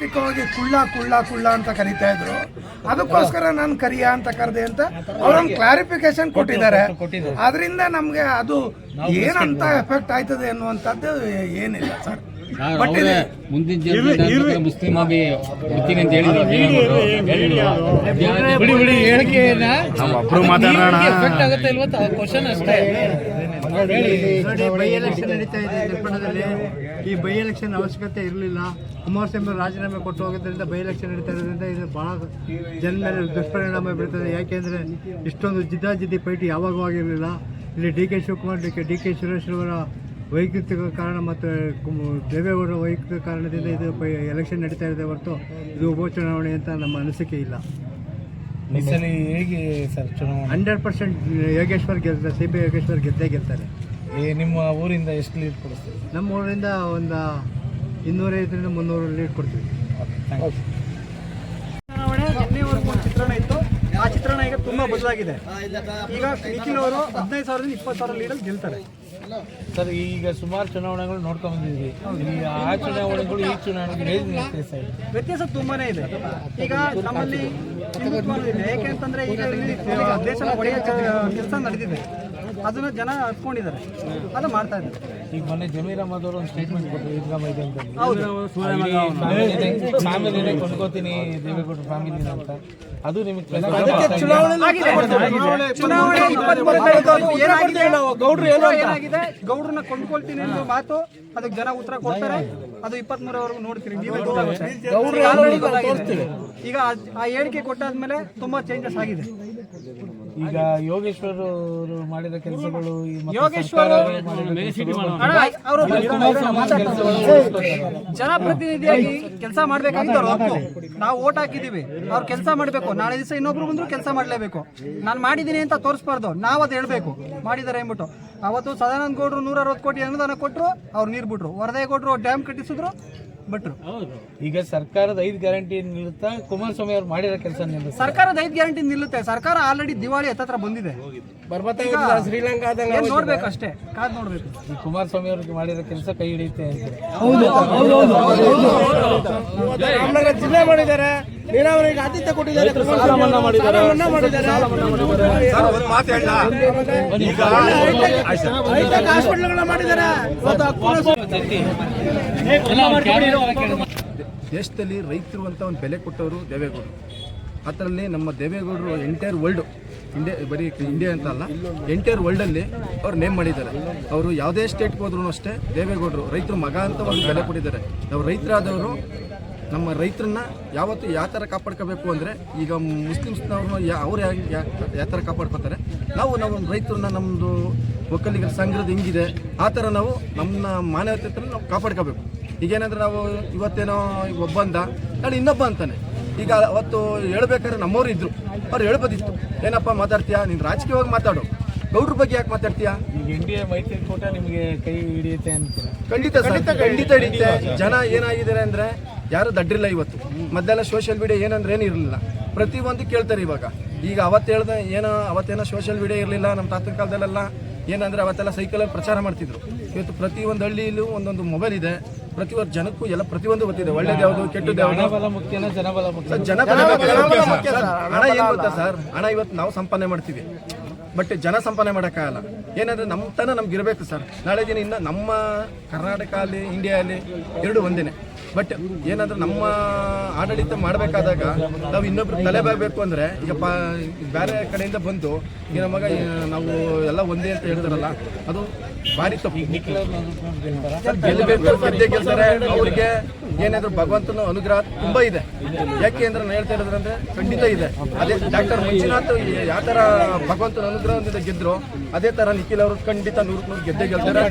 ವೈಯಕ್ತಿಕವಾಗಿ ಕುಳ್ಳ ಕುಳ್ಳ ಕುಳ್ಳ ಅಂತ ಕರಿತಾ ಇದ್ರು. ಅದಕ್ಕೋಸ್ಕರ ನಾನು ಕರಿಯ ಅಂತ ಕರೆದೆ ಅಂತ ಅವ್ರೊಂದು ಕ್ಲಾರಿಫಿಕೇಶನ್ ಕೊಟ್ಟಿದ್ದಾರೆ. ಅದರಿಂದ ನಮಗೆ ಅದು ಏನಂತ ಎಫೆಕ್ಟ್ ಆಯ್ತದೆ ಅನ್ನುವಂಥದ್ದು ಏನಿಲ್ಲ ಸರ್. ಮುಂದಿನ ಜನ ಮುಸ್ಲಿಂ ಆಗಿ ಅಂತ ಹೇಳಿದ್ರು ಬಿಡಿ ಬಿಡಿ ಹೇಳಿಕೆಯನ್ನ ಒಬ್ರು ಮಾತಾಡೋಣ. ಎಫೆಕ್ಟ್ ಆಗುತ್ತೆ ಇಲ್ವಾ? ಕ್ವಶನ್ ಅಷ್ಟೇ. ನೋಡಿ ಬೈ ಎಲೆಕ್ಷನ್ ನಡೀತಾ ಇದೆ ನಿರ್ಮಾಣದಲ್ಲಿ ಈ ಬೈ ಎಲೆಕ್ಷನ್ ಅವಶ್ಯಕತೆ ಇರಲಿಲ್ಲ. ಕುಮಾರಸ್ವಾಮಿ ರಾಜೀನಾಮೆ ಕೊಟ್ಟು ಹೋಗೋದ್ರಿಂದ ಬೈ ಎಲೆಕ್ಷನ್ ನಡೀತಾ ಇರೋದ್ರಿಂದ ಇದು ಬಹಳ ಜನ ಮೇಲೆ ದುಷ್ಪರಿಣಾಮ ಬೀಳ್ತದೆ. ಯಾಕೆಂದರೆ ಇಷ್ಟೊಂದು ಜಿದ್ದಾಜಿದ್ದಿ ಪೈಟಿ ಯಾವಾಗೂ ಆಗಿರಲಿಲ್ಲ. ಇಲ್ಲಿ D K Shivakumar D K D K ಸುರೇಶ್ರವರ ವೈಯಕ್ತಿಕ ಕಾರಣ ಮತ್ತು ಕುಮ್- ದೇವೇಗೌಡರ ವೈಯಕ್ತಿಕ ಕಾರಣದಿಂದ ಇದು ಪೈ ಎಲೆಕ್ಷನ್ ನಡೀತಾ ಇದೆ ಹೊರತು ಇದು ಉಪಚುನಾವಣೆ ಅಂತ ನಮ್ಮ ಅನಿಸಿಕೆ ಇಲ್ಲ. ಈ ಸಲ ಹೇಗೆ ಸರ್ ಚುನಾವಣೆ? ಹಂಡ್ರೆಡ್ ಪರ್ಸೆಂಟ್ ಯೋಗೇಶ್ವರ್ ಗೆಲ್ತಾರೆ ಸಿ ಬಿ ಯೋಗೇಶ್ವರ್ ಗೆದ್ದೇ ಗೆಲ್ತಾರೆ. ಏ ನಿಮ್ಮ ಊರಿಂದ ಎಷ್ಟು ಲೀಡ್ ಕೊಡಿಸ್ತೀವಿ ನಮ್ಮ ಊರಿಂದ ಒಂದು ಇನ್ನೂರೈದರಿಂದ ಮುನ್ನೂರು ಲೀಡ್ ಕೊಡ್ತೀವಿ. ಚುನಾವಣೆ ನಿನ್ನೆವರೆಗೂ ಒಂದು ಚಿತ್ರಣ ಇತ್ತು. ಆ ಚಿತ್ರಣ ಈಗ ತುಂಬಾ ಬದಲಾಗಿದೆ. ಈಗ ನಿಖಿಲ್ ಅವರು ಹದಿನೈದು ಸಾವಿರದಿಂದ ಇಪ್ಪತ್ತು ಸಾವಿರ ಲೀಡಲ್ಲಿ ಗೆಲ್ತಾರೆ. ಸರ್ ಈಗ ಸುಮಾರು ಚುನಾವಣೆಗಳು ನೋಡ್ಕೊಂಡ್ ಬಂದಿದ್ವಿ ಈ ಆ ಚುನಾವಣೆಗಳು ಈ ಚುನಾವಣೆಗಳು ವ್ಯತ್ಯಾಸ ಇದೆ. ವ್ಯತ್ಯಾಸ ತುಂಬಾನೇ ಇದೆ. ಈಗ ನಮ್ಮಲ್ಲಿ ಯಾಕೆಂತಂದ್ರೆ ಈಗ ಇಲ್ಲಿ ದೇಶದ ಒಳ್ಳೆಯ ಕೆಲಸ ನಡೆದಿದೆ. ಅದನ್ನ ಜನ ಹತ್ಕೊಂಡಿದ್ದಾರೆ ಅದು ಮಾಡ್ತಾ ಇದ್ದಾರೆ. ಈಗ ಮೊನ್ನೆ ಜಮೀರ್ ಅಹಮದ್ ಅವರು ಒಂದು ಸ್ಟೇಟ್ಮೆಂಟ್ ಕೊಟ್ಟರು ಈದ್ಗಾ ಅಂತ ಫ್ಯಾಮಿಲಿನೇ ಕೊಂಡ್ಕೋತೀನಿ ದೇವೇಗೌಡ ಫ್ಯಾಮಿಲಿ ಅಂತ. ಅದು ನಿಮಗೆ ಇಪ್ಪತ್ಮೂರನೇ ಏನಾಗಿದೆ? ಗೌಡ್ರನ್ನ ಕೊಂಡ್ಕೊಳ್ತೀನಿ ಅನ್ನೋ ಮಾತು ಅದಕ್ಕೆ ಜನ ಉತ್ತರ ಕೊಡ್ತಾರೆ. ಅದು ಇಪ್ಪತ್ಮೂರವರೆಗೂ ನೋಡ್ತೀರಿ. ನೀವೇ ಗೊತ್ತಾಗುತ್ತೆ ಈಗ ಆ ಹೇಳಿಕೆ ಕೊಟ್ಟಾದ್ಮೇಲೆ ತುಂಬಾ ಚೇಂಜಸ್ ಆಗಿದೆ. ಈಗ ಯೋಗೇಶ್ವರ್ ಅವರು ಮಾಡಿದ ಕೆಲಸಗಳು ಯೋಗೇಶ್ವರ್ ಅವರು ಜನಪ್ರತಿನಿಧಿಯಾಗಿ ಕೆಲಸ ಮಾಡ್ಬೇಕಂತ ಅವ್ರ ಹಕ್ಕು ನಾವು ಓಟ್ ಹಾಕಿದೀವಿ ಅವ್ರು ಕೆಲಸ ಮಾಡ್ಬೇಕು. ನಾಳೆ ದಿವಸ ಇನ್ನೊಬ್ರು ಬಂದ್ರು ಕೆಲಸ ಮಾಡ್ಲೇಬೇಕು. ನಾನು ಮಾಡಿದ್ದೀನಿ ಅಂತ ತೋರಿಸ್ಬಾರ್ದು. ನಾವು ಅದು ಹೇಳ್ಬೇಕು. ಮಾಡಿದ್ದಾರೆ ಅಂದ್ಬಿಟ್ಟು. ಅವತ್ತು ಸದಾನಂದ ಗೌಡ್ರು ನೂರ ಅರವತ್ತು ಕೋಟಿ ಅನುದಾನ ಕೊಟ್ಟರು ಅವ್ರು ನೀರು ಬಿಟ್ರು. ವರದೇಗೌಡರು ಡ್ಯಾಮ್ ಕಟ್ಟಿಸಿದ್ರು. ಬಿಟ್ರು ಈಗ ಸರ್ಕಾರದ ಐದು ಗ್ಯಾರಂಟಿ ನಿಲ್ಲುತ್ತಾ ಕುಮಾರಸ್ವಾಮಿ ಅವ್ರು ಮಾಡಿರೋ ಕೆಲಸ ನಿಲ್ಲುತ್ತಾ ಸರ್ಕಾರದ ಐದು ಗ್ಯಾರಂಟಿ ನಿಲ್ಲುತ್ತೆ. ಸರ್ಕಾರ ಆಲ್ರೆಡಿ ದಿವಾಳಿ ಹತ್ತತ್ರ ಬಂದಿದೆ. ಶ್ರೀಲಂಕಾದ ನೋಡ್ಬೇಕು ಅಷ್ಟೇ? ಕಾದ್ ನೋಡ್ಬೇಕು. ಈ ಕುಮಾರಸ್ವಾಮಿ ಅವ್ರಿಗೆ ಮಾಡಿರೋ ಕೆಲಸ ಕೈ ಹಿಡಿಯುತ್ತೆ ಅಂತಾರೆ ಜಿಲ್ಲೆ ಮಾಡಿದ್ದಾರೆ. ನೀರಾವರಿಗೆ ಆತಿಥ್ಯ ಕೊಟ್ಟಿದ್ದಾರೆ ಹಾಸ್ಪಿಟಲ್ಗಳನ್ನ ಮಾಡಿದ್ದಾರೆ. ದೇಶದಲ್ಲಿ ರೈತರು ಅಂತ ಒಂದು ಬೆಲೆ ಕೊಟ್ಟವರು ದೇವೇಗೌಡರು. ಅದರಲ್ಲಿ ನಮ್ಮ ದೇವೇಗೌಡರು ಎಂಟೈರ್ ವರ್ಲ್ಡ್ ಇಂಡಿಯಾ ಬರೀ ಇಂಡಿಯಾ ಅಂತ ಅಲ್ಲ ಎಂಟೈರ್ ವರ್ಲ್ಡಲ್ಲಿ ಅವ್ರು ನೇಮ್ ಮಾಡಿದ್ದಾರೆ. ಅವರು ಯಾವುದೇ ಸ್ಟೇಟ್ಗೆ ಹೋದ್ರು ಅಷ್ಟೇ ದೇವೇಗೌಡರು ರೈತರು ಮಗ ಅಂತ ಒಂದು ಬೆಲೆ ಕೊಟ್ಟಿದ್ದಾರೆ. ನಾವು ರೈತರಾದವರು ನಮ್ಮ ರೈತರನ್ನ ಯಾವತ್ತು ಯಾವ ಥರ ಕಾಪಾಡ್ಕೋಬೇಕು ಅಂದರೆ ಈಗ ಮುಸ್ಲಿಮ್ಸ್ನವ್ರನ್ನ ಯಾ ಅವ್ರು ಯಾವ ಥರ ಕಾಪಾಡ್ಕೋತಾರೆ ನಾವು ನಾವು ರೈತರನ್ನ ನಮ್ಮದು ಒಕ್ಕಲಿಗರ ಸಂಘದ ಹೆಂಗಿದೆ ಆ ಥರ ನಾವು ನಮ್ಮ ಮಾನವತೆ ಹತ್ರ ನಾವು ಕಾಪಾಡ್ಕೋಬೇಕು. ಈಗೇನಂದ್ರೆ ನಾವು ಇವತ್ತೇನೋ ಒಬ್ಬ ಅಂದ ನಾಳೆ ಇನ್ನೊಬ್ಬ ಅಂತಾನೆ. ಈಗ ಅವತ್ತು ಹೇಳ್ಬೇಕಾದ್ರೆ ನಮ್ಮವ್ರು ಇದ್ರು. ಅವ್ರು ಹೇಳ್ಬೋದಿತ್ತು. ಏನಪ್ಪ ಮಾತಾಡ್ತೀಯಾ? ನೀನು ರಾಜಕೀಯವಾಗಿ ಮಾತಾಡು. ಗೌಡ್ರ ಬಗ್ಗೆ ಯಾಕೆ ಮಾತಾಡ್ತೀಯಾ? ಮೈತ್ರಿಕೂಟ ನಿಮಗೆ ಕೈ ಹಿಡಿಯುತ್ತೆ ಅಂತ ಖಂಡಿತ ಖಂಡಿತ ಖಂಡಿತ ಹಿಡಿಯುತ್ತೆ. ಜನ ಏನಾಗಿದ್ದಾರೆ ಅಂದ್ರೆ ಯಾರು ದಡ್ಡಿಲ್ಲ ಇವತ್ತು. ಮೊದಲೆಲ್ಲ ಸೋಷಿಯಲ್ ಮೀಡಿಯಾ ಏನಂದ್ರೆ ಏನು ಇರಲಿಲ್ಲ. ಪ್ರತಿಯೊಂದು ಕೇಳ್ತಾರೆ ಇವಾಗ. ಈಗ ಅವತ್ತು ಹೇಳ್ದೆ ಏನೋ ಅವತ್ತೇನೋ ಸೋಷಿಯಲ್ ಮೀಡಿಯಾ ಇರಲಿಲ್ಲ ನಮ್ಮ ತಾತನ ಕಾಲದಲ್ಲೆಲ್ಲ ಏನಂದ್ರೆ ಅವತ್ತೆಲ್ಲ ಸೈಕಲಲ್ಲಿ ಪ್ರಚಾರ ಮಾಡ್ತಿದ್ರು. ಇವತ್ತು ಪ್ರತಿಯೊಂದು ಹಳ್ಳಿಯಲ್ಲೂ ಒಂದೊಂದು ಮೊಬೈಲ್ ಇದೆ. ಪ್ರತಿಯೊಂದು ಜನಕ್ಕೂ ಎಲ್ಲ ಪ್ರತಿಯೊಂದು ಗೊತ್ತಿದೆ. ಒಳ್ಳೇದು ಯಾವುದು ಕೆಟ್ಟದ್ದು ಯಾವುದು? ಜನಬಲ ಮುಖ್ಯ. ಸರ್, ಜನಬಲ ಮುಖ್ಯ. ಸರ್. ಹಣ ಏನು ಗೊತ್ತಾ ಸರ್? ಹಣ ಇವತ್ತು ನಾವು ಸಂಪಾದನೆ ಮಾಡ್ತೀವಿ. ಬಟ್ ಜನ ಸಂಪಾದನೆ ಮಾಡೋಕ್ಕಾಗಲ್ಲ. ಏನಂದ್ರೆ ನಮ್ಮ ತನ ನಮ್ಗೆ ಇರಬೇಕು ಸರ್. ನಾಳೆ ದಿನ ಇನ್ನು ನಮ್ಮ ಕರ್ನಾಟಕ ಅಲ್ಲಿ ಇಂಡಿಯಾ ಅಲ್ಲಿ ಎರಡು ಒಂದೇನೆ. ಬಟ್ ಏನಂದ್ರೆ ನಮ್ಮ ಆಡಳಿತ ಮಾಡಬೇಕಾದಾಗ ನಾವು ಇನ್ನೊಬ್ರು ತಲೆ ಬಾಗಬೇಕು ಅಂದ್ರೆ, ಈಗ ಬೇರೆ ಕಡೆಯಿಂದ ಬಂದು, ಈಗ ನಮಗ ನಾವು ಎಲ್ಲ ಒಂದೇ ಅಂತ ಹೇಳ್ತಾರಲ್ಲ, ಅದು ಭಾರಿ ತಪ್ಪು. ಗೆಲ್ಲಬೇಕು ಅವ್ರಿಗೆ ಏನಾದ್ರು ಭಗವಂತನ ಅನುಗ್ರಹ ತುಂಬಾ ಇದೆ. ಯಾಕೆ ಅಂದ್ರೆ ನಾನು ಹೇಳ್ತಾ ಇರೋದ್ರಂದ್ರೆ ಖಂಡಿತ ಇದೆ. ಅದೇ ಡಾಕ್ಟರ್ ಮಂಜುನಾಥ್ ಯಾವ ತರ ಭಗವಂತನ ಅನುಗ್ರಹದಿಂದ ಗೆದ್ರು, ಅದೇ ತರ ನಿಖಿಲ್ ಅವರು ಖಂಡಿತ ನೂರು ನೂರು ಗೆದ್ದೆ ಗೆಲ್ತಾರೆ.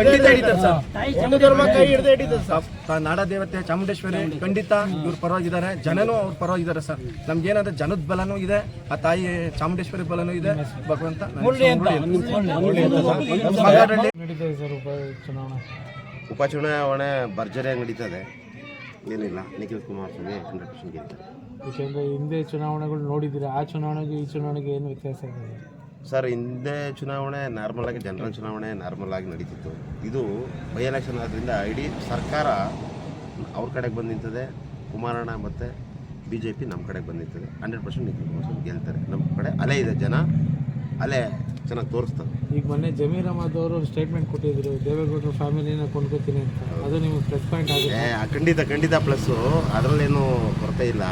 ಖಂಡಿತ ಹಿಡಿತಾರೆ ಸರ್. ಹಿಂದೂ ಧರ್ಮ ಕೈ ಹಿಡಿದೇ ಹಿಡಿತಾರೆ ಸರ್. ನಾಡ ದೇವತೆ ಚಾಮುಂಡೇಶ್ವರಿ ಖಂಡಿತ ಇವ್ರ ಪರವಾಗಿದ್ದಾರೆ. ಜನನೂ ಅವ್ರ ಪರವಾಗಿದ್ದಾರೆ ಸರ್. ನಮ್ಗೇನಂದ್ರೆ ಜನದ ಬಲನೂ ಇದೆ ಆ ತಾಯಿ ಚಾಮುಂಡೇಶ್ವರಿ ಬಲನೂ ಇದೆ. ಭಗವಂತ ಮಗಾಡಳ್ಳಿ ನಡೀತದೆ ಸರ್. ಉಪ ಚುನಾವಣೆ. ಉಪಚುನಾವಣೆ ಭರ್ಜರಿಯಾಗಿ ನಡೀತದೆ. ಏನಿಲ್ಲ. ನಿಖಿಲ್ ಕುಮಾರಸ್ವಾಮಿ ಹಂಡ್ರೆಡ್ ಪರ್ಸೆಂಟ್ ಗೆಲ್ತಾರೆ. ಯಾಕೆಂದ್ರೆ ಹಿಂದೆ ಚುನಾವಣೆಗಳು ನೋಡಿದ್ದೀರಾ? ಆ ಚುನಾವಣೆಗೆ ಈ ಚುನಾವಣೆಗೆ ಏನು ವ್ಯತ್ಯಾಸ ಇದೆ? ಸರ್ ಹಿಂದೆ ಚುನಾವಣೆ ನಾರ್ಮಲ್ ಆಗಿ ಜನರಲ್ ಚುನಾವಣೆ ನಾರ್ಮಲ್ ಆಗಿ ನಡೀತಿತ್ತು. ಇದು ಬೈ ಎಲೆಕ್ಷನ್ ಆದ್ದರಿಂದ ಇಡೀ ಸರ್ಕಾರ ಅವ್ರ ಕಡೆಗೆ ಬಂದು ನಿಂತದೆ ಕುಮಾರಣ್ಣ ಮತ್ತು ಬಿ ಜೆ ಪಿ ನಮ್ಮ ಕಡೆಗೆ ಬಂದು ನಿಂತದೆ. ಹಂಡ್ರೆಡ್ ಪರ್ಸೆಂಟ್ ನಿಖಿಲ್ ಕುಮಾರಸ್ವಾಮಿ ಗೆಲ್ತಾರೆ. ನಮ್ಮ ಕಡೆ ಅಲೆ ಇದೆ ಜನ ಅಲೆ ಚೆನ್ನಾಗಿ ತೋರಿಸ್ತಾರೆ. ಈಗ ಮೊನ್ನೆ ಜಮೀರ್ ಅಹಮದ್ ಅವರು ಸ್ಟೇಟ್ಮೆಂಟ್ ಕೊಟ್ಟಿದ್ರು ದೇವೇಗೌಡರು ಫ್ಯಾಮಿಲಿನ ಕೊಂಡ್ಕೋತೀನಿ ಅಂತ. ಅದು ನಿಮಗೆ ಪ್ಲಸ್ ಪಾಯಿಂಟ್ ಆಗಿದೆ? ಖಂಡಿತ ಖಂಡಿತ ಪ್ಲಸ್ಸು ಅದರಲ್ಲೇನು ಕೊರತೆ ಇಲ್ಲ.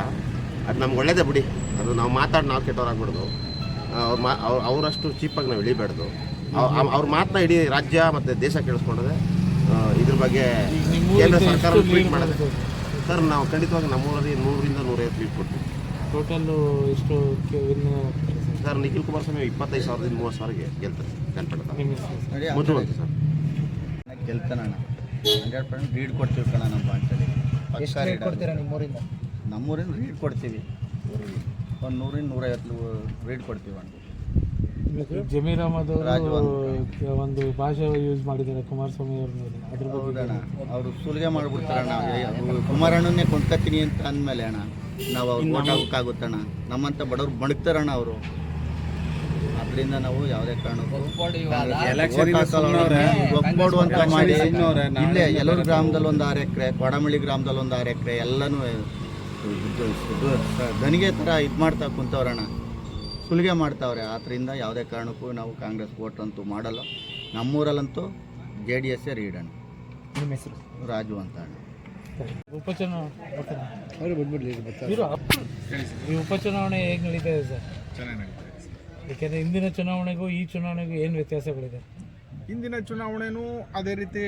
ಅದು ನಮ್ಗೆ ಒಳ್ಳೇದೇ ಬಿಡಿ. ಅದು ನಾವು ಮಾತಾಡಿ ನಾವು ಕೆಟ್ಟವರಾಗ್ಬಿಡ್ದು ಅವ್ರು ಮಾ ಅವ್ರು ಅವರಷ್ಟು ಚೀಪಾಗಿ ನಾವು ಇಳಿಬಾರ್ದು. ಅವ್ರ ಮಾತನ್ನ ಇಡೀ ರಾಜ್ಯ ಮತ್ತು ದೇಶ ಕೇಳಿಸ್ಕೊಂಡಿದೆ ಇದ್ರ ಬಗ್ಗೆ ಕೇಂದ್ರ ಸರ್ಕಾರ ಟ್ವೀಟ್ ಮಾಡಿದೆ ಸರ್ ನಾವು ಖಂಡಿತವಾಗಿ ನಮ್ಮೂರಲ್ಲಿ ನೂರರಿಂದ ನೂರೈವತ್ತು ಟ್ವೀಟ್ ಕೊಡ್ತೀವಿ. ಟೋಟಲ್ಲು ಇಷ್ಟು ಸರ್ ನಿಖಿಲ್ ಕುಮಾರಸ್ವಾಮಿ ಇಪ್ಪತ್ತೈದು ಸಾವಿರದಿಂದ ಮೂವತ್ತು ಸಾವಿರಗೆ ಗೆಲ್ತಾರೆ ಕನ್ಪಡ್ತಾರೆ ನಿಮ್ಮ ಹೆಸರು? ಮುದ್ದು ಅಂತ ಸರ್ ಹಂಡ್ರೆಡ್ ಪರ್ಸೆಂಟ್ ಲೀಡ್ ಕೊಡ್ತೀವಿ ಕಣ ನಮ್ಮ ಬ್ಯಾಂಕಲ್ಲಿ ಕೊಡ್ತೀರಾ ನಿಮ್ಮೂರಿಂದ? ನಮ್ಮೂರಿಂದ ರೀಡ್ ಕೊಡ್ತೀವಿ. ಒಂದು ನೂರಿಂದ ನೂರೈವತ್ತು ರೇಟ್ ಕೊಡ್ತೀವಿ ಅಂತ. ಜಮೀರ್ ಅಹಮದ್ ಅವರು ಒಂದು ಭಾಷೆ ಯೂಸ್ ಮಾಡಿದ್ದಾರೆ ಕುಮಾರಸ್ವಾಮಿ ಅವ್ರ ಮೇಲೆ ಅದ್ರ ಬಗ್ಗೆ ಹೌದಣ್ಣ. ಅವರು ಸುಲಿಗೆ ಮಾಡ್ಬಿಡ್ತಾರಣ್ಣ ಅಣ್ಣ. ಕುಮಾರಣ್ಣನೇ ಕೊಂಡ್ಕತ್ತೀನಿ ಅಂತ ಅಂದಮೇಲೆ ಅಣ್ಣ ನಾವು ಅವ್ರು ಓಟ್ ಹಾಕೋಕ್ಕಾಗುತ್ತಣ್ಣ ನಮ್ಮಂಥ ಬಡವ್ರು ಬಣಕ್ತಾರಣ್ಣ ಅವರು. ಅದರಿಂದ ನಾವು ಯಾವುದೇ ಕಾರಣಕ್ಕೂ ಮಾಡಿ. ಇಲ್ಲೇ ಎಲ್ಲರ ಗ್ರಾಮದಲ್ಲಿ ಒಂದು ಆರು ಎಕರೆ ಕೊಡಮಳ್ಳಿ ಗ್ರಾಮದಲ್ಲಿ ಒಂದು ಆರು ಎಕರೆ ಎಲ್ಲನೂ ದನಿಗೆ ಥರ ಇದು ಮಾಡ್ತಾ ಕುಂತವ್ರಣ್ಣ. ಸುಲಿಗೆ ಮಾಡ್ತಾವ್ರೆ. ಆದ್ದರಿಂದ ಯಾವುದೇ ಕಾರಣಕ್ಕೂ ನಾವು ಕಾಂಗ್ರೆಸ್ ವೋಟ್ ಅಂತೂ ಮಾಡಲ್ಲ. ನಮ್ಮೂರಲ್ಲಂತೂ ಜೆ ಡಿ ಎಸ್ಸೇ ರೀಡಣ್ಣ ನಿಮ್ಮ ಹೆಸರು? ರಾಜು ಅಂತ ಅಣ್ಣ. ಉಪಚುನಾವಣೆ. ಈ ಉಪಚುನಾವಣೆ ಹೇಗೆ ನಡೀತಾ ಇದೆ ಸರ್? ಯಾಕೆಂದ್ರೆ ಹಿಂದಿನ ಚುನಾವಣೆಗೂ ಈ ಚುನಾವಣೆಗೂ ಏನು ವ್ಯತ್ಯಾಸಗಳಿದೆ? ಹಿಂದಿನ ಚುನಾವಣೆನೂ ಅದೇ ರೀತಿ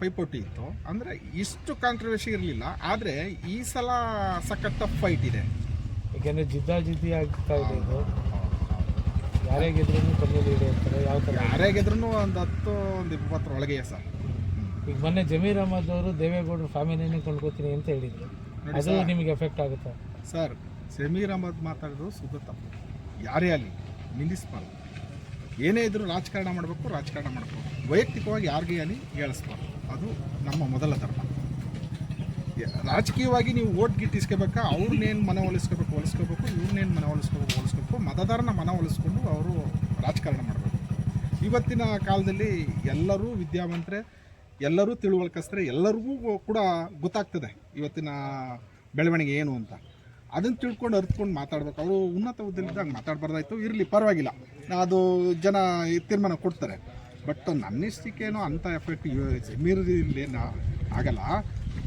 ಪೈಪೋಟಿ ಇತ್ತು. ಅಂದರೆ ಇಷ್ಟು ಕಾಂಟ್ರವರ್ಸಿ ಇರಲಿಲ್ಲ. ಆದರೆ ಈ ಸಲ ಸಖತ್ ಟಫ್ ಫೈಟ್ ಇದೆ. ಯಾಕೆಂದರೆ ಜಿದ್ದಾಜಿದ್ದಿ ಆಗ್ತಾ ಇದೆ ಇದು. ಯಾರೇ ಗೆದ್ರೂ ಕಮ್ಮಿ ಅಂತಾರೆ ಯಾವ ಥರ ಯಾರೇ ಗೆದ್ರೂ ಒಂದು ಹತ್ತು ಒಂದು ಇಪ್ಪತ್ತರೊಳಗೆ ಸರ್. ಈಗ ಮೊನ್ನೆ ಜಮೀರ್ ಅಹಮದ್ ಅವರು ದೇವೇಗೌಡರು ಫ್ಯಾಮಿಲಿನೇ ಕೊಂಡ್ಕೋತೀನಿ ಅಂತ ಹೇಳಿದ್ರು. ಅದು ನಿಮಗೆ ಎಫೆಕ್ಟ್ ಆಗುತ್ತೆ? ಸರ್ ಜಮೀರ್ ಅಹಮದ್ ಮಾತಾಡೋದು ತಪ್ಪು. ಯಾರೇ ಅಲ್ಲಿ ನಿಲ್ಲಿಸ್ಬಾರ್ದು. ಏನೇ ಇದ್ರೂ ರಾಜಕಾರಣ ಮಾಡಬೇಕು ರಾಜಕಾರಣ ಮಾಡಬೇಕು ವೈಯಕ್ತಿಕವಾಗಿ ಯಾರಿಗೆ ಅಲ್ಲಿ ಹೇಳಿಸ್ಬಾರ್ದು. ಅದು ನಮ್ಮ ಮೊದಲ ಧರ್ಮ. ರಾಜಕೀಯವಾಗಿ ನೀವು ಓಟ್ ಗಿಟ್ ಇಸ್ಕೋಬೇಕಾ? ಅವ್ರನ್ನೇನು ಮನವೊಲಿಸ್ಕೋಬೇಕು ಒಲಿಸ್ಕೋಬೇಕು ಇವ್ರನ್ನೇನು ಮನವೊಲಿಸ್ಕೋಬೇಕು ಒಲಿಸ್ಕೋಬೇಕು ಮತದಾರನ ಮನವೊಲಿಸ್ಕೊಂಡು ಅವರು ರಾಜಕಾರಣ ಮಾಡಬೇಕು. ಇವತ್ತಿನ ಕಾಲದಲ್ಲಿ ಎಲ್ಲರೂ ವಿದ್ಯಾವಂತರೆ, ಎಲ್ಲರೂ ತಿಳುವಳಿಕಸ್ತರೆ, ಎಲ್ಲರಿಗೂ ಕೂಡ ಗೊತ್ತಾಗ್ತದೆ ಇವತ್ತಿನ ಬೆಳವಣಿಗೆ ಏನು ಅಂತ. ಅದನ್ನು ತಿಳ್ಕೊಂಡು ಅರ್ತ್ಕೊಂಡು ಮಾತಾಡ್ಬೇಕು. ಅವರು ಉನ್ನತ ಹುದ್ದೆಲಿದ್ದಾಗ ಮಾತಾಡಬಾರ್ದಾಯ್ತು. ಇರಲಿ ಪರವಾಗಿಲ್ಲ. ಅದು ಜನ ತೀರ್ಮಾನ ಕೊಡ್ತಾರೆ. ಬಟ್ ನನ್ನಿಷ್ಟಕ್ಕೇನೋ ಅಂಥ ಎಫೆಕ್ಟ್ ಜಮೀರಲ್ಲಿ ನಾ ಆಗಲ್ಲ.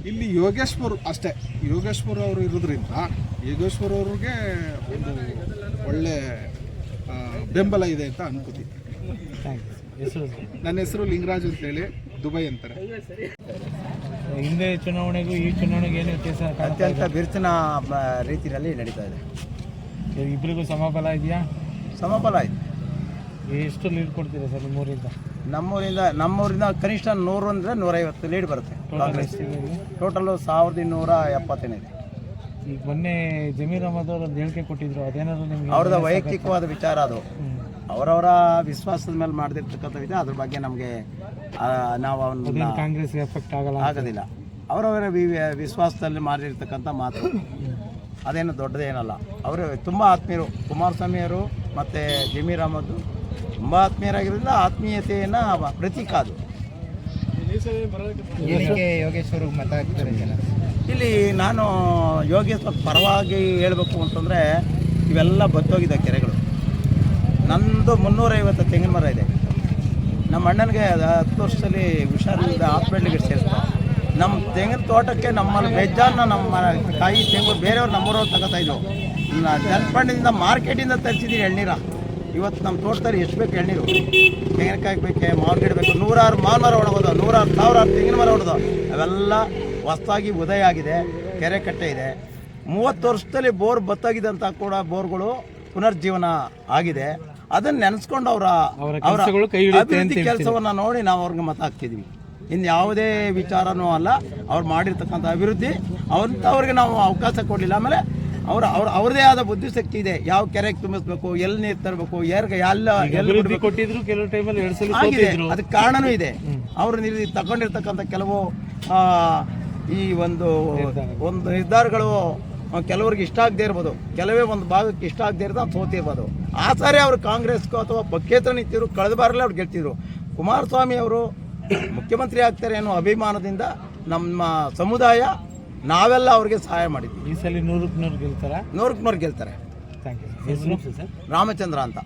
ಇಲ್ಲಿ ಯೋಗೇಶ್ವರ್ ಅಷ್ಟೇ. ಯೋಗೇಶ್ವರ್ ಅವರು ಇರೋದ್ರಿಂದ ಯೋಗೇಶ್ವರ್ ಅವ್ರಿಗೆ ಒಂದು ಒಳ್ಳೆ ಬೆಂಬಲ ಇದೆ ಅಂತ ಅನ್ಕೋತೀನಿ. ನನ್ನ ಹೆಸರು ಲಿಂಗರಾಜ್ ಅಂತೇಳಿ ದುಬೈ ಅಂತಾರೆ. ಹಿಂದೆ ಚುನಾವಣೆಗೂ ಈ ಚುನಾವಣೆಗೆ ಏನು ವ್ಯತ್ಯಾಸ ಕಾಣ್ತಾ ಅತ್ಯಂತ ಬಿರುಸಿನ ಬ- ರೀತಿಯಲ್ಲಿ ನಡೀತಾ ಇದೆ. ಇಬ್ಬರಿಗೂ ಇಬ್ರಿಗೂ ಸಮಬಲ ಇದೆಯಾ? ಸಮಬಲ ಇದೆ. ಎಷ್ಟು ಲೀಡ್ ಕೊಡ್ತೀರಾ ಸರ್ ನಿಮ್ಮೂರಿಂದ? ನಮ್ಮೂರಿಂದ ನಮ್ಮೂರಿಂದ ಕನಿಷ್ಠ ನೂರು ಅಂದರೆ ನೂರೈವತ್ತು ಲೀಡ್ ಬರುತ್ತೆ ಕಾಂಗ್ರೆಸ್ ಟೋಟಲು ಸಾವಿರದ ಇನ್ನೂರ ಎಪ್ಪತ್ತೇನಿದೆ. ಈಗ ಮೊನ್ನೆ ಜಮೀರ್ ಅಹಮದ್ ಅವರು ಒಂದು ಹೇಳಿಕೆ ಕೊಟ್ಟಿದ್ರು ಅದೇನಾದ್ರು ನಿಮ್ಗೆ ಅವ್ರದ್ದು ವೈಯಕ್ತಿಕವಾದ ವಿಚಾರ ಅದು. ಅವರವರ ವಿಶ್ವಾಸದ ಮೇಲೆ ಮಾಡಿದಿರ್ತಕ್ಕಂಥ ವಿಧ ಅದ್ರ ಬಗ್ಗೆ ನಮಗೆ ನಾವು ಅವನ್ನ ಕಾಂಗ್ರೆಸ್ ಕಾಂಗ್ರೆಸ್ಗೆ ಎಫೆಕ್ಟ್ ಆಗಲ್ಲ ಆಗೋದಿಲ್ಲ. ಅವರವರ ವಿ- ವಿಶ್ವಾಸದಲ್ಲಿ ಮಾಡಿರ್ತಕ್ಕಂಥ ಮಾತು. ಅದೇನು ದೊಡ್ಡದೇನಲ್ಲ. ಅವರು ತುಂಬ ಆತ್ಮೀಯರು ಕುಮಾರಸ್ವಾಮಿಯವರು ಮತ್ತು ಜಮೀರ್ ಅಹಮದ್ ತುಂಬ ಆತ್ಮೀಯರಾಗಿರೋದ್ರಿಂದ ಆತ್ಮೀಯತೆಯನ್ನು ಪ್ರತೀಕ ಅದು. ಯೋಗೇಶ್ವರ ಮತ ಇಲ್ಲಿ ನಾನು ಯೋಗೇಶ್ವರ ಪರವಾಗಿ ಹೇಳಬೇಕು ಅಂತಂದರೆ ಇವೆಲ್ಲ ಬತ್ತೋಗಿದೆ ಕೆರೆಗಳು. ನಂದು ಮುನ್ನೂರೈವತ್ತು ತೆಂಗಿನ ಮರ ಇದೆ. ನಮ್ಮ ಅಣ್ಣನಿಗೆ ಹತ್ತು ವರ್ಷದಲ್ಲಿ ಹುಷಾರಿಂದ ಹಾಸ್ಪಿಟ್ಲಿಗೆ ಸೇರಿಸ್ತಾರೆ ನಮ್ಮ ತೆಂಗಿನ ತೋಟಕ್ಕೆ ನಮ್ಮಲ್ಲಿ ಬೆಜ್ಜಾನ ನಮ್ಮ ಕಾಯಿ ತೆಂಗು ಬೇರೆಯವ್ರು ನಮ್ಮೂರವ್ರು ತಗೋತಾ ಇದ್ವು. ಜನಪಂಡಿಂದ ಮಾರ್ಕೆಟಿಂದ ತರಿಸಿದ್ದೀನಿ ಎಳ್ನೀರ. ಇವತ್ತು ನಮ್ಮ ತೋಟದಲ್ಲಿ ಎಷ್ಟು ಬೇಕು ಎಳ್ನೀರು? ತೆಂಗಿನಕಾಯಿ ಬೇಕೆ ಮಾರ್ಕೆಟ್ ಬೇಕು, ನೂರಾರು ಮಾವಿನ ಮರ ಹೊಡಬೋದು ನೂರಾರು ಸಾವಿರಾರು ತೆಂಗಿನ ಮರ ಹೊಡೆದು ಅವೆಲ್ಲ ಹೊಸದಾಗಿ ಉದಯ ಆಗಿದೆ ಕೆರೆ ಕಟ್ಟೆ ಇದೆ. ಮೂವತ್ತು ವರ್ಷದಲ್ಲಿ ಬೋರ್ ಬತ್ತಾಗಿದ್ದಂಥ ಕೂಡ ಬೋರ್ಗಳು ಪುನರ್ಜೀವನ ಆಗಿದೆ. ಅದನ್ನ ನೆನೆಸ್ಕೊಂಡು ಅವರ ಅವರ ಅಭಿವೃದ್ಧಿ ಕೆಲಸವನ್ನ ನೋಡಿ ನಾವು ಅವ್ರಿಗೆ ಮತ ಹಾಕ್ತಿದ್ವಿ ಇನ್ನು ಯಾವುದೇ ವಿಚಾರನೂ ಅಲ್ಲ ಅವ್ರು ಮಾಡಿರ್ತಕ್ಕಂಥ ಅಭಿವೃದ್ಧಿ ಅವ್ರಿಗೆ ನಾವು ಅವಕಾಶ ಕೊಡಲಿಲ್ಲ. ಆಮೇಲೆ ಅವ್ರ ಅವ್ರ ಅವ್ರದೇ ಆದ ಬುದ್ಧಿಶಕ್ತಿ ಇದೆ. ಯಾವ ಕೆರೆಗೆ ತುಂಬಿಸ್ಬೇಕು ಎಲ್ಲಿ ನೀರು ತರಬೇಕು ಯಾರಿಗೆ ಎಲ್ಲ ಕೊಟ್ಟಿದ್ರು ಕೆಲವು ಟೈಮಲ್ಲಿ ಆಗಿದೆ. ಅದಕ್ಕೆ ಕಾರಣನೂ ಇದೆ. ಅವರು ನಿರ್ ತಗೊಂಡಿರ್ತಕ್ಕಂಥ ಕೆಲವು ಈ ಒಂದು ಒಂದು ನಿರ್ಧಾರಗಳು ಕೆಲವ್ರಿಗೆ ಇಷ್ಟ ಆಗದೆ ಇರ್ಬೋದು. ಕೆಲವೇ ಒಂದು ಭಾಗಕ್ಕೆ ಇಷ್ಟ ಆಗದೆ ಇರೋದು ಅವ್ರು ಸೋತಿರ್ಬೋದು ಆ ಸಾರಿ ಅವರು ಕಾಂಗ್ರೆಸ್ಗೂ ಅಥವಾ ಪಕ್ಷೇತರ ನಿಂತಿದ್ರು ಕಳೆದ ಬಾರಲ್ಲೇ ಅವ್ರು ಗೆಲ್ತಿದ್ರು. ಕುಮಾರಸ್ವಾಮಿ ಅವರು ಮುಖ್ಯಮಂತ್ರಿ ಆಗ್ತಾರೆ ಅನ್ನೋ ಅಭಿಮಾನದಿಂದ ನಮ್ಮ ಸಮುದಾಯ ನಾವೆಲ್ಲ ಅವ್ರಿಗೆ ಸಹಾಯ ಮಾಡಿದ್ವಿ. ಈ ಸಲ ನೂರಕ್ಕೆ ನೂರು ಗೆಲ್ತಾರೆ? ನೂರಕ್ಕೆ ನೂರು ಗೆಲ್ತಾರೆ. Thank you. ಹೆಸರು? ಸರ್? ರಾಮಚಂದ್ರ ಅಂತ.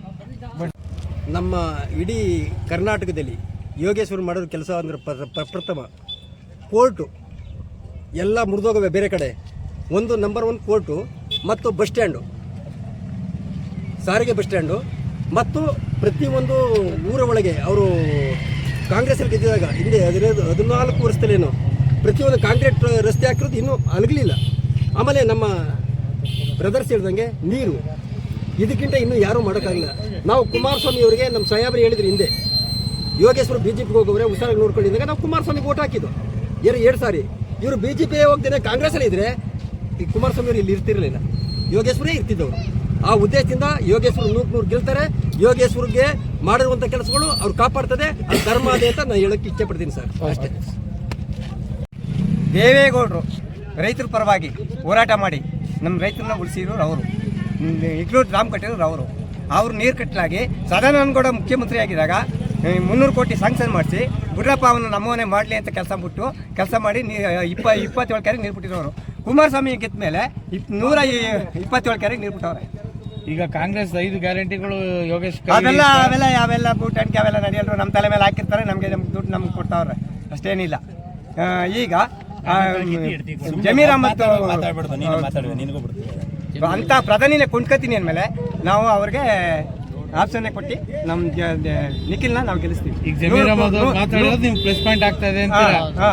ನಮ್ಮ ಇಡೀ ಕರ್ನಾಟಕದಲ್ಲಿ ಯೋಗೇಶ್ವರ್ ಮಾಡೋದು ಕೆಲಸ ಅಂದ್ರೆ ಪ್ರ- ಪ್ರ- ಪ್ರಥಮ ಕೋರ್ಟು ಎಲ್ಲ ಮುರಿದೋಗವೆ ಬೇರೆ ಕಡೆ. ಒಂದು ನಂಬರ್ ಒನ್ ಕೋರ್ಟು ಮತ್ತು ಬಸ್ ಸ್ಟ್ಯಾಂಡು ಸಾರಿಗೆ ಬಸ್ ಸ್ಟ್ಯಾಂಡು ಮತ್ತು ಪ್ರತಿಯೊಂದು ಊರ ಒಳಗೆ ಅವರು ಕಾಂಗ್ರೆಸ್ಸಲ್ಲಿ ಗೆದ್ದಿದಾಗ ಹಿಂದೆ ಹದಿನೈದು ಹದಿನಾಲ್ಕು ವರ್ಷದಲ್ಲೇನು ಪ್ರತಿಯೊಂದು ಕಾಂಕ್ರೀಟ್ ರಸ್ತೆ ಹಾಕಿರೋದು ಇನ್ನೂ ಅಲಗಲಿಲ್ಲ. ಆಮೇಲೆ ನಮ್ಮ ಬ್ರದರ್ಸ್ ಹೇಳ್ದಂಗೆ ನೀರು. ಇದಕ್ಕಿಂತ ಇನ್ನೂ ಯಾರೂ ಮಾಡೋಕ್ಕಾಗಿಲ್ಲ ನಾವು ಕುಮಾರಸ್ವಾಮಿ ಅವರಿಗೆ ನಮ್ಮ ಸಾಹೇಬರು ಹೇಳಿದ್ರು ಹಿಂದೆ. ಯೋಗೇಶ್ವರ ಬಿ ಜೆ ಪಿಗೆ ಹೋಗೋರೆ ಹುಷಾರಾಗಿ ನೋಡ್ಕೊಂಡಿದ್ದಾಗ ನಾವು ಕುಮಾರಸ್ವಾಮಿಗೆ ಓಟ್ ಹಾಕಿದ್ದು. ಎರಡು ಎರಡು ಸಾರಿ. ಇವರು ಬಿ ಜೆ ಪಿ ಹೋಗ್ದೇನೆ ಕಾಂಗ್ರೆಸ್ಸಲ್ಲಿ ಇದ್ರೆ ಈ ಕುಮಾರಸ್ವಾಮಿ ಅವರು ಇಲ್ಲಿ ಇರ್ತಿರಲಿಲ್ಲ. ಯೋಗೇಶ್ವರೇ ಇರ್ತಿದ್ದವರು. ಆ ಉದ್ದೇಶದಿಂದ ಯೋಗೇಶ್ವರ ನೂರು ನೂರು ಗೆಲ್ತಾರೆ. ಯೋಗೇಶ್ವರ್ಗೆ ಮಾಡಿರುವಂಥ ಕೆಲಸಗಳು ಅವ್ರು ಕಾಪಾಡ್ತದೆ. ಅದು ಧರ್ಮ ಅದೇ ಅಂತ ನಾನು ಹೇಳೋಕೆ ಇಚ್ಛೆ ಪಡ್ತೀನಿ ಸರ್. ಅಷ್ಟೇ. ದೇವೇಗೌಡರು ರೈತರ ಪರವಾಗಿ ಹೋರಾಟ ಮಾಡಿ ನಮ್ಮ ರೈತರನ್ನ ಉಳಿಸಿರೋರು ಅವರು. ಇಗ್ಲೂರು ರಾಮ್ ಕಟ್ಟಿರೋರು ಅವರು. ಅವರು ನೀರು ಕಟ್ಟಲಾಗಿ ಸದಾನಂದಗೌಡ ಮುಖ್ಯಮಂತ್ರಿ ಆಗಿದ್ದಾಗ ಮುನ್ನೂರು ಕೋಟಿ ಸ್ಯಾಂಕ್ಷನ್ ಮಾಡಿಸಿ ಬುಡ್ರಪ್ಪ ಅವನು ನಮ್ಮವನೇ ಮಾಡಲಿ ಅಂತ ಕೆಲಸ ಬಿಟ್ಟು ಕೆಲಸ ಮಾಡಿ ನೀ ಇಪ್ಪ ಇಪ್ಪತ್ತೇಳು ಕೆರೆ ನೀರು ಬಿಟ್ಟಿರೋರು. ಕುಮಾರಸ್ವಾಮಿ ಗೆದ್ದ ಮೇಲೆ ಇಪ್ ನೂರ ಇಪ್ಪತ್ತೇಳು ಕೆರೆ ನೀರು ಬಿಟ್ಟವ್ರೆ. ಈಗ ಕಾಂಗ್ರೆಸ್ ಐದು ಗ್ಯಾರಂಟಿಗಳು ಯೋಗೇಶ್ ಅವೆಲ್ಲ ಅವೆಲ್ಲ ಯಾವೆಲ್ಲ ಬೂಟ್ ಅಣಿಕೆ ಅವೆಲ್ಲ ನಡೆಯಲ್ರು. ನಮ್ಮ ತಲೆ ಮೇಲೆ ಹಾಕಿರ್ತಾರೆ ನಮಗೆ ನಮ್ಗೆ ದುಡ್ಡು ನಮ್ಗೆ ಕೊಡ್ತಾವ್ರೆ. ಅಷ್ಟೇನಿಲ್ಲ. ಆ, ಈಗ ಆ, ಜಮೀರ್ ಅಹಮದ್ ಅಂತ ಪ್ರಧಾನಿನೇ ಕುಂಡ್ಕೋತೀನಿ ಅಂದಮೇಲೆ ನಾವು ಅವ್ರಿಗೆ ಆಪ್ಷನ್ನೇ ಕೊಟ್ಟು ನಮ್ಮ ನಿಖಿಲ್ನ ನಾವು ಗೆಲ್ಲಿಸ್ತೀವಿ. ಈಗ ಜಮೀರ್ ಅಹಮದ್ ನೂರು- ಮಾತಾಡೋದು ನಿಮ್ಗೆ ಪ್ಲಸ್ ಪಾಯಿಂಟ್ ಆಗ್ತಾ ಇದೆ ಅಂತ ಹಾ, ಹಾ.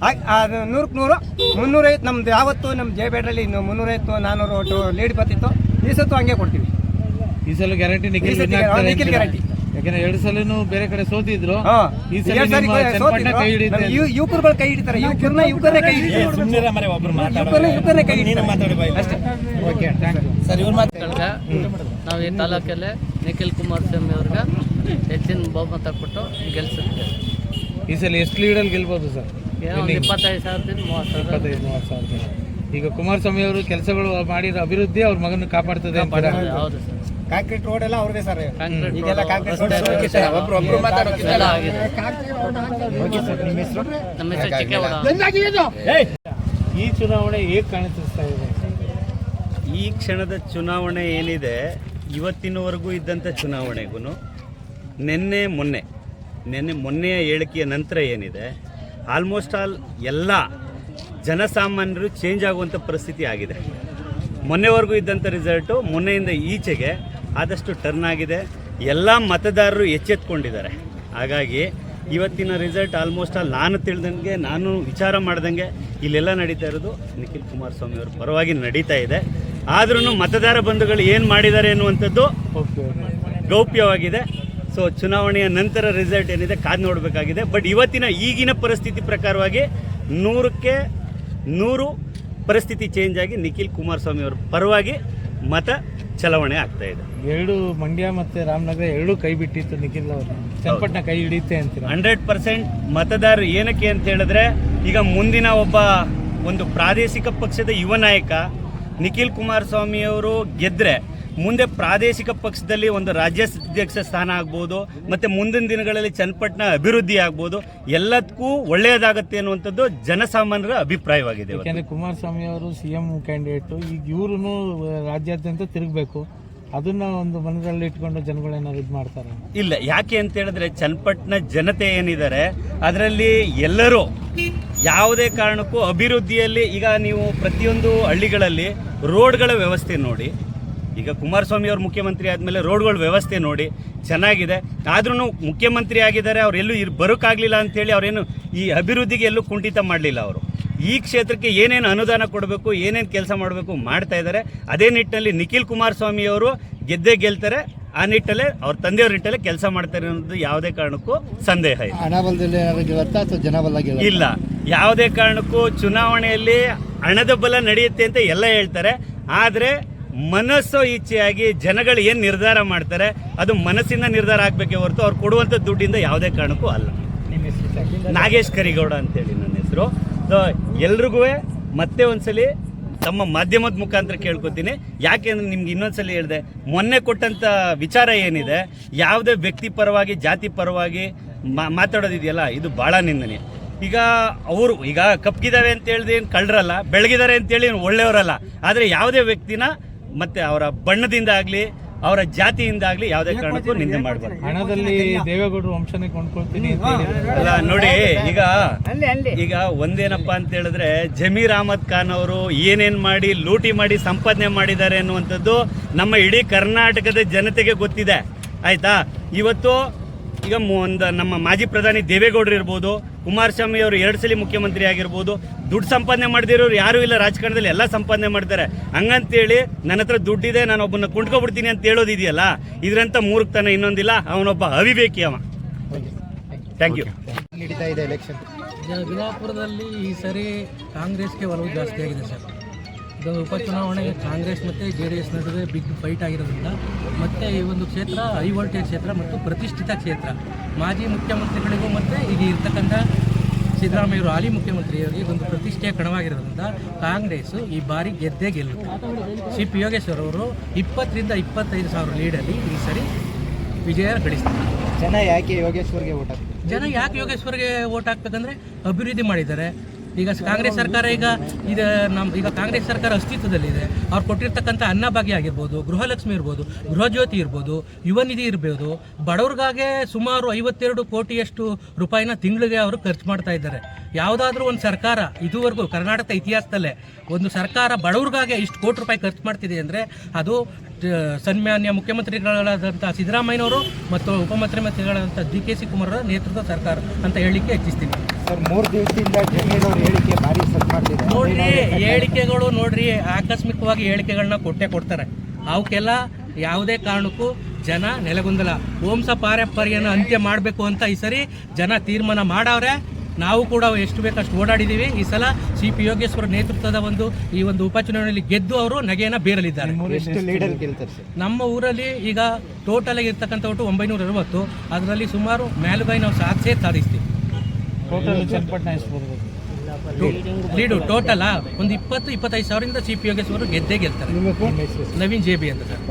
ಆ- ಅದು ನೂರಕ್ಕೆ ನೂರು ಮುನ್ನೂರೈವತ್ತು ನಮ್ದು ಯಾವತ್ತು ನಮ್ಮ ಜಯಬೇಡ್ರಲ್ಲಿ ಇನ್ನು ಮುನ್ನೂರೈವತ್ತು ನಾನ್ನೂರು ಒಟ್ಟು ಲೀಡ್ ಬರ್ತಿತ್ತು. ಈ ಸತ್ತು ಹಂಗೆ ಕೊಡ್ತೀವಿ. ಈ ಸಲ ಗ್ಯಾರಂಟಿ ನಿಖಿಲ್ win ಆಗ್ತಾರೆ ನಿಖಿಲ್ guarantee. ಯಾಕಂದ್ರೆ ಎರಡು ಸಲನು ಬೇರೆ ಕಡೆ ಸೋತಿದ್ರು. ಹಾ. ಈ ಸಲ ಸಾರಿ ನಿಮ್ಮ ಕೈ ಚನ್ನಪಟ್ಟಣ ಸೋತಿದ್ರು. ಕೈ ಹಿಡಿಯುತ್ತೆ ಯುವಕರುಗಳು ಕೈ ಹಿಡಿತಾರೆ. ಯುವಕರನ್ನ ಯುವಕರೇ ಕೈ ಹಿಡಿತಾರೆ. ಯುವಕರನ್ನ ಯುವಕರೇ ಕೈ ಹಿಡಿತಾರೆ. ಅಷ್ಟೇ. ಓಕೆ ಥ್ಯಾಂಕ್ ಯು ನಾವು ಈ ತಾಲೂಕಲ್ಲೇ ನಿಖಿಲ್ ಕುಮಾರಸ್ವಾಮಿ ಅವ್ರಿಗೆ ಹೆಚ್ಚಿನ ಬಹುಮತ ಕೊಟ್ಟು ಗೆಲ್ಸುತ್ತೆ ಈ ಸಲ ಎಷ್ಟು ಲೀಡಲ್ಲಿ ಗೆಲ್ಬೋದು ಸರ್? ಇಪ್ಪತ್ತೈದು ಸಾವಿರದಿಂದ ಮೂವತ್ತು ಸಾವಿರ. ಇಪ್ಪತ್ತೈದು ಮೂವತ್ತು ಸಾವಿರ. ಈಗ ಕುಮಾರಸ್ವಾಮಿ ಅವರು ಕೆಲಸಗಳು ಮಾಡಿರೋ ಅಭಿವೃದ್ಧಿ ಅವ್ರ ಮಗನ ಕಾಪಾಡ್ತದೆ ಅಂತೀರಾ? ಹೌದು ಸರ್. ಕಾಂಕ್ರೀಟ್ ರೋಡ್ ಎಲ್ಲ ಅವ್ರದೇ ಸರ್. ಕಾಂಕ್ರೀಟ್ ಈಗೆಲ್ಲ ಕಾಂಕ್ರೀಟ್ ರೋಡ್ ಎಲ್ಲ ಆಗಿದೆ. ನಮ್ಮ ಹೆಸರು ಚಿಕ್ಕೇಗೌಡ ಈ ಚುನಾವಣೆ ಹೇಗೆ ಕಾಣಿಸ್ತಾ ಇದೆ? ಈ ಕ್ಷಣದ ಚುನಾವಣೆ ಏನಿದೆ ಇವತ್ತಿನವರೆಗೂ ಇದ್ದಂಥ ಚುನಾವಣೆಗೂ ನಿನ್ನೆ ಮೊನ್ನೆ ನಿನ್ನೆ ಮೊನ್ನೆಯ ಹೇಳಿಕೆಯ ನಂತರ ಏನಿದೆ ಆಲ್ಮೋಸ್ಟ್ ಆಲ್ ಎಲ್ಲ ಜನಸಾಮಾನ್ಯರು ಚೇಂಜ್ ಆಗುವಂಥ ಪರಿಸ್ಥಿತಿ ಆಗಿದೆ. ಮೊನ್ನೆವರೆಗೂ ಇದ್ದಂಥ ರಿಸಲ್ಟು ಮೊನ್ನೆಯಿಂದ ಈಚೆಗೆ ಆದಷ್ಟು ಟರ್ನ್ ಆಗಿದೆ. ಎಲ್ಲ ಮತದಾರರು ಎಚ್ಚೆತ್ಕೊಂಡಿದ್ದಾರೆ. ಹಾಗಾಗಿ ಇವತ್ತಿನ ರಿಸಲ್ಟ್ ಆಲ್ಮೋಸ್ಟ್ ಆಲ್ ನಾನು ತಿಳಿದಂಗೆ ನಾನು ವಿಚಾರ ಮಾಡ್ದಂಗೆ ಇಲ್ಲೆಲ್ಲ ನಡೀತಾ ಇರೋದು ನಿಖಿಲ್ ಕುಮಾರಸ್ವಾಮಿ ಅವರ ಪರವಾಗಿ ನಡೀತಾ ಇದೆ. ಆದ್ರೂ ಮತದಾರ ಬಂಧುಗಳು ಏನು ಮಾಡಿದ್ದಾರೆ ಎನ್ನುವಂಥದ್ದು ಗೌಪ್ಯವಾಗಿದೆ. ಸೊ ಚುನಾವಣೆಯ ನಂತರ ರಿಸಲ್ಟ್ ಏನಿದೆ ಕಾದು ನೋಡಬೇಕಾಗಿದೆ. ಬಟ್ ಇವತ್ತಿನ ಈಗಿನ ಪರಿಸ್ಥಿತಿ ಪ್ರಕಾರವಾಗಿ ನೂರಕ್ಕೆ ನೂರು ಪರಿಸ್ಥಿತಿ ಚೇಂಜ್ ಆಗಿ ನಿಖಿಲ್ ಕುಮಾರಸ್ವಾಮಿ ಅವರ ಪರವಾಗಿ ಮತ ಚಲಾವಣೆ ಆಗ್ತಾ ಇದೆ. ಎರಡು ಮಂಡ್ಯ ಮತ್ತೆ ರಾಮನಗರ ಎರಡೂ ಕೈ ಬಿಟ್ಟಿತ್ತು ನಿಖಿಲ್ ಅವರು. ಚಪ್ಪಟ್ನ ಕೈ ಹಿಡಿಯುತ್ತೆ ಅಂತ ಹಂಡ್ರೆಡ್ ಪರ್ಸೆಂಟ್ ಮತದಾರರು ಏನಕ್ಕೆ ಅಂತ ಹೇಳಿದ್ರೆ ಈಗ ಮುಂದಿನ ಒಬ್ಬ ಒಂದು ಪ್ರಾದೇಶಿಕ ಪಕ್ಷದ ಯುವ ನಾಯಕ ನಿಖಿಲ್ ಕುಮಾರಸ್ವಾಮಿಯವರು ಗೆದ್ರೆ ಮುಂದೆ ಪ್ರಾದೇಶಿಕ ಪಕ್ಷದಲ್ಲಿ ಒಂದು ರಾಜ್ಯಾಧ್ಯಕ್ಷ ಸ್ಥಾನ ಆಗ್ಬೋದು ಮತ್ತೆ ಮುಂದಿನ ದಿನಗಳಲ್ಲಿ ಚನ್ನಪಟ್ಟಣ ಅಭಿವೃದ್ಧಿ ಆಗ್ಬೋದು ಎಲ್ಲದಕ್ಕೂ ಒಳ್ಳೆಯದಾಗುತ್ತೆ ಅನ್ನುವಂಥದ್ದು ಜನಸಾಮಾನ್ಯರ ಅಭಿಪ್ರಾಯವಾಗಿದೆ ಯಾಕೆಂದರೆ ಯಾಕೆಂದ್ರೆ ಕುಮಾರಸ್ವಾಮಿ ಅವರು ಸಿ ಎಂ ಕ್ಯಾಂಡಿಡೇಟು ಈಗ ಇವ್ರೂ ರಾಜ್ಯಾದ್ಯಂತ ತಿರುಗಬೇಕು. ಅದನ್ನ ಒಂದು ಮನದಲ್ಲಿ ಇಟ್ಕೊಂಡು ಜನಗಳೇನಾದ್ರು ಇದು ಮಾಡ್ತಾರೆ? ಇಲ್ಲ ಯಾಕೆ ಅಂತ ಹೇಳಿದ್ರೆ ಚನ್ನಪಟ್ಟಣ ಜನತೆ ಏನಿದ್ದಾರೆ ಅದರಲ್ಲಿ ಎಲ್ಲರೂ ಯಾವುದೇ ಕಾರಣಕ್ಕೂ ಅಭಿವೃದ್ಧಿಯಲ್ಲಿ ಈಗ ನೀವು ಪ್ರತಿಯೊಂದು ಹಳ್ಳಿಗಳಲ್ಲಿ ರೋಡ್ಗಳ ವ್ಯವಸ್ಥೆ ನೋಡಿ ಈಗ ಕುಮಾರಸ್ವಾಮಿ ಅವರು ಮುಖ್ಯಮಂತ್ರಿ ಆದಮೇಲೆ ರೋಡ್ಗಳ ವ್ಯವಸ್ಥೆ ನೋಡಿ ಚೆನ್ನಾಗಿದೆ. ಆದ್ರೂ ಮುಖ್ಯಮಂತ್ರಿ ಆಗಿದ್ದಾರೆ ಅವ್ರು ಎಲ್ಲೂ ಇರ್ ಬರೋಕ್ಕಾಗಲಿಲ್ಲ ಅಂಥೇಳಿ ಅವರೇನು ಈ ಅಭಿವೃದ್ಧಿಗೆ ಎಲ್ಲೂ ಕುಂಠಿತ ಮಾಡಲಿಲ್ಲ ಅವರು. ಈ ಕ್ಷೇತ್ರಕ್ಕೆ ಏನೇನು ಅನುದಾನ ಕೊಡಬೇಕು ಏನೇನು ಕೆಲಸ ಮಾಡಬೇಕು ಮಾಡ್ತಾ ಇದ್ದಾರೆ. ಅದೇ ನಿಟ್ಟಿನಲ್ಲಿ ನಿಖಿಲ್ ಕುಮಾರಸ್ವಾಮಿ ಅವರು ಗೆದ್ದೇ ಗೆಲ್ತಾರೆ. ಆ ನಿಟ್ಟಲ್ಲೇ ಅವ್ರ ತಂದೆಯವ್ರ ನಿಟ್ಟಲ್ಲೇ ಕೆಲಸ ಮಾಡ್ತಾರೆ ಅನ್ನೋದು ಯಾವುದೇ ಕಾರಣಕ್ಕೂ ಸಂದೇಹ ಇಲ್ಲ. ಇಲ್ಲ. ಯಾವುದೇ ಕಾರಣಕ್ಕೂ ಚುನಾವಣೆಯಲ್ಲಿ ಹಣದ ಬಲ ನಡೆಯುತ್ತೆ ಅಂತ ಎಲ್ಲ ಹೇಳ್ತಾರೆ. ಆದರೆ ಮನಸ್ಸು ಇಚ್ಛೆಯಾಗಿ ಜನಗಳು ಏನು ನಿರ್ಧಾರ ಮಾಡ್ತಾರೆ ಅದು ಮನಸ್ಸಿಂದ ನಿರ್ಧಾರ ಆಗಬೇಕೆ ಹೊರತು ಅವ್ರು ಕೊಡುವಂಥ ದುಡ್ಡಿಂದ ಯಾವುದೇ ಕಾರಣಕ್ಕೂ ಅಲ್ಲ. ನಾಗೇಶ್ ಕರಿಗೌಡ ಅಂತೇಳಿ ನನ್ನ ಹೆಸರು. ಸೊ ಎಲ್ರಿಗೂ ಮತ್ತೆ ಒಂದ್ಸಲಿ ತಮ್ಮ ಮಾಧ್ಯಮದ ಮುಖಾಂತರ ಕೇಳ್ಕೊತೀನಿ. ಯಾಕೆಂದ್ರೆ ನಿಮ್ಗೆ ಇನ್ನೊಂದ್ಸಲಿ ಹೇಳಿದೆ ಮೊನ್ನೆ ಕೊಟ್ಟಂತ ವಿಚಾರ ಏನಿದೆ ಯಾವುದೇ ವ್ಯಕ್ತಿ ಪರವಾಗಿ ಜಾತಿ ಪರವಾಗಿ ಮಾತಾಡೋದಿದೆಯಲ್ಲ ಇದು ಭಾಳ ನಿಂದನೆ. ಈಗ ಅವರು ಈಗ ಕಪ್ಗಿದಾವೆ ಅಂತ ಹೇಳಿದ್ರೆ ಏನು ಕಳ್ಳರಲ್ಲ ಬೆಳಗಿದ್ದಾರೆ ಅಂತೇಳಿ ಒಳ್ಳೆಯವರಲ್ಲ ಆದರೆ ಯಾವುದೇ ವ್ಯಕ್ತಿನ ಮತ್ತೆ ಅವರ ಬಣ್ಣದಿಂದ ಆಗಲಿ ಅವರ ಜಾತಿಯಿಂದ ಆಗಲಿ ಯಾವುದೇ ಕಾರಣಕ್ಕೂ ನಿಂದೆ ಮಾಡಬಾರ್ದು. ಹಣದಲ್ಲಿ ದೇವೇಗೌಡರು ವಂಶನೇ ಕೊಂಡ್ಕೊಳ್ತೀನಿ. ಅಲ್ಲ ನೋಡಿ ಈಗ ಈಗ ಒಂದೇನಪ್ಪ ಅಂತ ಹೇಳಿದ್ರೆ ಜಮೀರ್ ಅಹಮದ್ ಖಾನ್ ಅವರು ಏನೇನ್ ಮಾಡಿ ಲೂಟಿ ಮಾಡಿ ಸಂಪಾದನೆ ಮಾಡಿದ್ದಾರೆ ಅನ್ನುವಂಥದ್ದು ನಮ್ಮ ಇಡೀ ಕರ್ನಾಟಕದ ಜನತೆಗೆ ಗೊತ್ತಿದೆ. ಆಯ್ತಾ? ಇವತ್ತು ಈಗ ಮು- ಒಂದು ನಮ್ಮ ಮಾಜಿ ಪ್ರಧಾನಿ ದೇವೇಗೌಡರು ಇರ್ಬೋದು ಕುಮಾರಸ್ವಾಮಿ ಅವರು ಎರಡು ಸಲ ಮುಖ್ಯಮಂತ್ರಿ ಆಗಿರ್ಬೋದು ದುಡ್ಡು ಸಂಪಾದನೆ ಮಾಡಿದಿರೋರು ಯಾರೂ ಇಲ್ಲ ರಾಜಕಾರಣದಲ್ಲಿ ಎಲ್ಲ ಸಂಪಾದನೆ ಮಾಡ್ತಾರೆ. ಹಂಗಂತೇಳಿ ನನ್ನ ಹತ್ರ ದುಡ್ಡಿದೆ ನಾನು ಒಬ್ಬನ ಕುಂಟ್ಕೊಬಿಡ್ತೀನಿ ಅಂತ ಹೇಳೋದಿದೆಯಲ್ಲ ಇದರಂತ ಮೂರ್ಖತನ ಇನ್ನೊಂದಿಲ್ಲ ಅವನೊಬ್ಬ ಅವಿವೇಕಿ ಅವ. ಥ್ಯಾಂಕ್ ಯು ನಡೀತಾ ಇದೆ ಎಲೆಕ್ಷನ್ ಬಿಜಾಪುರದಲ್ಲಿ ಈ ಸರಿ ಕಾಂಗ್ರೆಸ್ಗೆ ಒಲವು ಜಾಸ್ತಿ ಆಗಿದೆ ಸರ್. ಉಪಚುನಾವಣೆಗೆ ಕಾಂಗ್ರೆಸ್ ಮತ್ತು ಜೆ ಡಿ ಎಸ್ ನಡುವೆ ಬಿಗ್ ಫೈಟ್ ಆಗಿರೋದ್ರಿಂದ ಮತ್ತು ಈ ಒಂದು ಕ್ಷೇತ್ರ ಹೈ ವೋಲ್ಟೇಜ್ ಕ್ಷೇತ್ರ ಮತ್ತು ಪ್ರತಿಷ್ಠಿತ ಕ್ಷೇತ್ರ. ಮಾಜಿ ಮುಖ್ಯಮಂತ್ರಿಗಳಿಗೂ ಮತ್ತು ಈಗ ಇರ್ತಕ್ಕಂಥ ಸಿದ್ದರಾಮಯ್ಯರು ಹಾಲಿ ಮುಖ್ಯಮಂತ್ರಿಯವರಿಗೆ ಒಂದು ಪ್ರತಿಷ್ಠೆಯ ಕಣವಾಗಿರೋದ್ರಿಂದ ಕಾಂಗ್ರೆಸ್ಸು ಈ ಬಾರಿ ಗೆದ್ದೇ ಗೆಲ್ಲುತ್ತೆ. ಸಿ ಪಿ ಯೋಗೇಶ್ವರ್ ಅವರು ಇಪ್ಪತ್ತರಿಂದ ಇಪ್ಪತ್ತೈದು ಸಾವಿರ ಲೀಡಲ್ಲಿ ಈ ಸರಿ ವಿಜಯ ಗಳಿಸ್ತಾರೆ. ಜನ ಯಾಕೆ ಯೋಗೇಶ್ವರ್ಗೆ ಓಟ್ ಹಾಕ್ತಾರೆ ಜನ ಯಾಕೆ ಯೋಗೇಶ್ವರ್ಗೆ ಓಟ್ ಹಾಕ್ಬೇಕಂದ್ರೆ ಅಭಿವೃದ್ಧಿ ಮಾಡಿದ್ದಾರೆ. ಈಗ ಕಾಂಗ್ರೆಸ್ ಸರ್ಕಾರ ಈಗ ಇದು ನಮ್ಮ ಈಗ ಕಾಂಗ್ರೆಸ್ ಸರ್ಕಾರ ಅಸ್ತಿತ್ವದಲ್ಲಿದೆ. ಅವ್ರು ಕೊಟ್ಟಿರ್ತಕ್ಕಂಥ ಅನ್ನಭಾಗ್ಯ ಆಗಿರ್ಬೋದು, ಗೃಹಲಕ್ಷ್ಮಿ ಇರ್ಬೋದು, ಗೃಹಜ್ಯೋತಿ ಇರ್ಬೋದು, ಯುವ ನಿಧಿ ಇರ್ಬೋದು, ಬಡವ್ರಿಗಾಗೆ ಸುಮಾರು ಐವತ್ತೆರಡು ಕೋಟಿಯಷ್ಟು ರೂಪಾಯಿನ ತಿಂಗಳಿಗೆ ಅವರು ಖರ್ಚು ಮಾಡ್ತಾ ಇದ್ದಾರೆ. ಯಾವುದಾದ್ರೂ ಒಂದು ಸರ್ಕಾರ ಇದುವರೆಗೂ ಕರ್ನಾಟಕ ಇತಿಹಾಸದಲ್ಲೇ ಒಂದು ಸರ್ಕಾರ ಬಡವ್ರಿಗಾಗೆ ಇಷ್ಟು ಕೋಟಿ ರೂಪಾಯಿ ಖರ್ಚು ಮಾಡ್ತಿದೆ ಅಂದರೆ ಅದು ಸನ್ಮಾನ್ಯ ಮುಖ್ಯಮಂತ್ರಿಗಳಾದಂಥ ಸಿದ್ದರಾಮಯ್ಯನವರು ಮತ್ತು ಉಪಮುಖ್ಯಮಂತ್ರಿಗಳಾದಂಥ ಡಿ ಕೆ ಸಿ ಕುಮಾರ್ ನೇತೃತ್ವದ ಸರ್ಕಾರ ಅಂತ ಹೇಳಲಿಕ್ಕೆ ಇಚ್ಛಿಸ್ತೀನಿ. ಸರ್ ಮೂರು ದಿವಸದಿಂದ ಜಮೀರ್ ಹೇಳಿಕೆ ಭಾರಿ ಸದ್ ಮಾಡ್ತಿದೆ ನೋಡ್ರಿ ಹೇಳಿಕೆಗಳು ನೋಡ್ರಿ ಆಕಸ್ಮಿಕವಾಗಿ ಹೇಳಿಕೆಗಳನ್ನ ಕೊಟ್ಟೆ ಕೊಡ್ತಾರೆ. ಅವಕ್ಕೆಲ್ಲ ಯಾವುದೇ ಕಾರಣಕ್ಕೂ ಜನ ನೆಲೆಗೊಂದಲ್ಲ. ವಂಶ ಪಾರಂಪರ್ಯನ ಅಂತ್ಯ ಮಾಡಬೇಕು ಅಂತ ಈ ಸರಿ ಜನ ತೀರ್ಮಾನ ಮಾಡವ್ರೆ. ನಾವು ಕೂಡ ಎಷ್ಟು ಬೇಕಷ್ಟು ಓಡಾಡಿದ್ದೀವಿ ಈ ಸಲ ಸಿ ಪಿ ಯೋಗೇಶ್ವರ ನೇತೃತ್ವದ ಒಂದು ಈ ಒಂದು ಉಪಚುನಾವಣೆಯಲ್ಲಿ ಗೆದ್ದು ಅವರು ನಗೆಯನ್ನು ಬೀರಲಿದ್ದಾರೆ. ನಮ್ಮ ಊರಲ್ಲಿ ಈಗ ಟೋಟಲ್ ಆಗಿ ಇರ್ತಕ್ಕಂಥ ಒಟ್ಟು ಒಂಬೈನೂರ ಅರವತ್ತು. ಅದರಲ್ಲಿ ಸುಮಾರು ಮೇಲುಗೈ ನಾವು ಸಾಧಿಸೇ ಸಾಧಿಸ್ತೀವಿ. ಟೋಟಲ್ ಚನ್ನಪಟ್ಟಣ ಎಷ್ಟು ಬರ್ಬೋದು. ಲೀಡು ಟೋಟಲ್ ಒಂದು ಇಪ್ಪತ್ತು ಇಪ್ಪತ್ತೈದು ಸಾವಿರದಿಂದ ಸಿ ಪಿ ಯೋಗೇಶ್ವರು ಗೆದ್ದೇ ಗೆಲ್ತಾರೆ. ನವೀನ್ ಜೆ ಬಿ ಅಂತ ಸರ್.